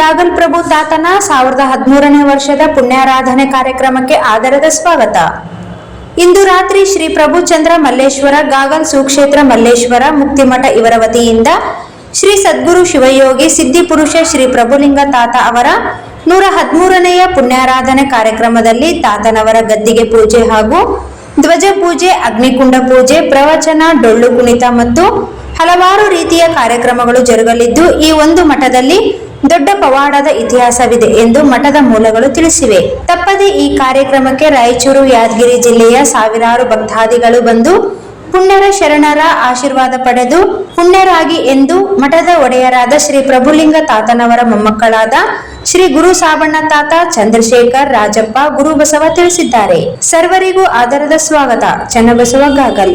Gargle ಪ್ರಭು ತಾತನ ಸಾವಿರದ ಹದಿಮೂರನೇ ವರ್ಷದ ಪುಣ್ಯಾರಾಧನೆ ಕಾರ್ಯಕ್ರಮಕ್ಕೆ ಆಧಾರದ ಸ್ವಾಗತ. ಇಂದು ರಾತ್ರಿ ಶ್ರೀ ಪ್ರಭುಚಂದ್ರ ಮಲ್ಲೇಶ್ವರ, ಗಾಗಲ್ ಸುಕ್ಷೇತ್ರ ಮಲ್ಲೇಶ್ವರ, ಮುಕ್ತಿಮಠ ಇವರ ವತಿಯಿಂದ ಶ್ರೀ ಸದ್ಗುರು ಶಿವಯೋಗಿ ಸಿದ್ಧಿಪುರುಷ ಶ್ರೀ ಪ್ರಭುಲಿಂಗ ತಾತ ಅವರ ನೂರ ಹದಿಮೂರನೆಯ ಪುಣ್ಯಾರಾಧನೆ ಕಾರ್ಯಕ್ರಮದಲ್ಲಿ ತಾತನವರ ಗದ್ದಿಗೆ ಪೂಜೆ ಹಾಗೂ ಧ್ವಜ ಪೂಜೆ, ಅಗ್ನಿಕುಂಡ ಪೂಜೆ, ಪ್ರವಚನ, ಡೊಳ್ಳು ಕುಣಿತ ಮತ್ತು ಹಲವಾರು ರೀತಿಯ ಕಾರ್ಯಕ್ರಮಗಳು ಜರುಗಲಿದ್ದು, ಈ ಒಂದು ಮಠದಲ್ಲಿ ದೊಡ್ಡ ಪವಾಡದ ಇತಿಹಾಸವಿದೆ ಎಂದು ಮಠದ ಮೂಲಗಳು ತಿಳಿಸಿವೆ. ತಪ್ಪದೆ ಈ ಕಾರ್ಯಕ್ರಮಕ್ಕೆ ರಾಯಚೂರು, ಯಾದಗಿರಿ ಜಿಲ್ಲೆಯ ಸಾವಿರಾರು ಭಕ್ತಾದಿಗಳು ಬಂದು ಪುಣ್ಯರ ಶರಣರ ಆಶೀರ್ವಾದ ಪಡೆದು ಪುಣ್ಯರಾಗಿ ಎಂದು ಮಠದ ಒಡೆಯರಾದ ಶ್ರೀ ಪ್ರಭುಲಿಂಗ ತಾತನವರ ಮೊಮ್ಮಕ್ಕಳಾದ ಶ್ರೀ ಗುರು ಸಾಬಣ್ಣ ತಾತ, ಚಂದ್ರಶೇಖರ್, ರಾಜಪ್ಪ ಗುರುಬಸವ ತಿಳಿಸಿದ್ದಾರೆ. ಸರ್ವರಿಗೂ ಆದರದ ಸ್ವಾಗತ. ಚನ್ನಬಸವ ಗಾಗಲ್.